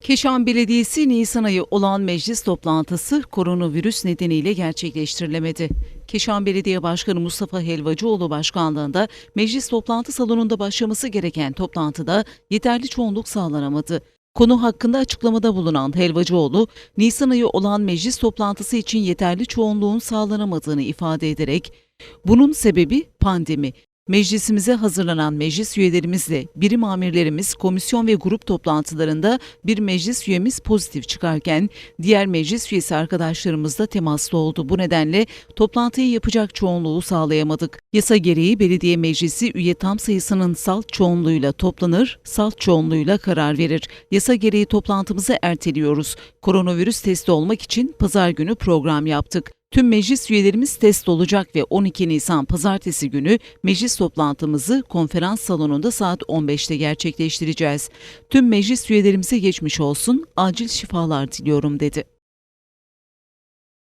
Keşan Belediyesi Nisan ayı olan meclis toplantısı koronavirüs nedeniyle gerçekleştirilemedi. Keşan Belediye Başkanı Mustafa Helvacıoğlu başkanlığında meclis toplantı salonunda başlaması gereken toplantıda yeterli çoğunluk sağlanamadı. Konu hakkında açıklamada bulunan Helvacıoğlu, Nisan ayı olan meclis toplantısı için yeterli çoğunluğun sağlanamadığını ifade ederek, bunun sebebi pandemi. Meclisimize hazırlanan meclis üyelerimizle birim amirlerimiz komisyon ve grup toplantılarında bir meclis üyemiz pozitif çıkarken diğer meclis üyesi arkadaşlarımız da temaslı oldu. Bu nedenle toplantıyı yapacak çoğunluğu sağlayamadık. Yasa gereği belediye meclisi üye tam sayısının salt çoğunluğuyla toplanır, salt çoğunluğuyla karar verir. Yasa gereği toplantımızı erteliyoruz. Koronavirüs testi olmak için pazar günü program yaptık. Tüm meclis üyelerimiz test olacak ve 12 Nisan pazartesi günü meclis toplantımızı konferans salonunda saat 15'te gerçekleştireceğiz. Tüm meclis üyelerimize geçmiş olsun, acil şifalar diliyorum dedi.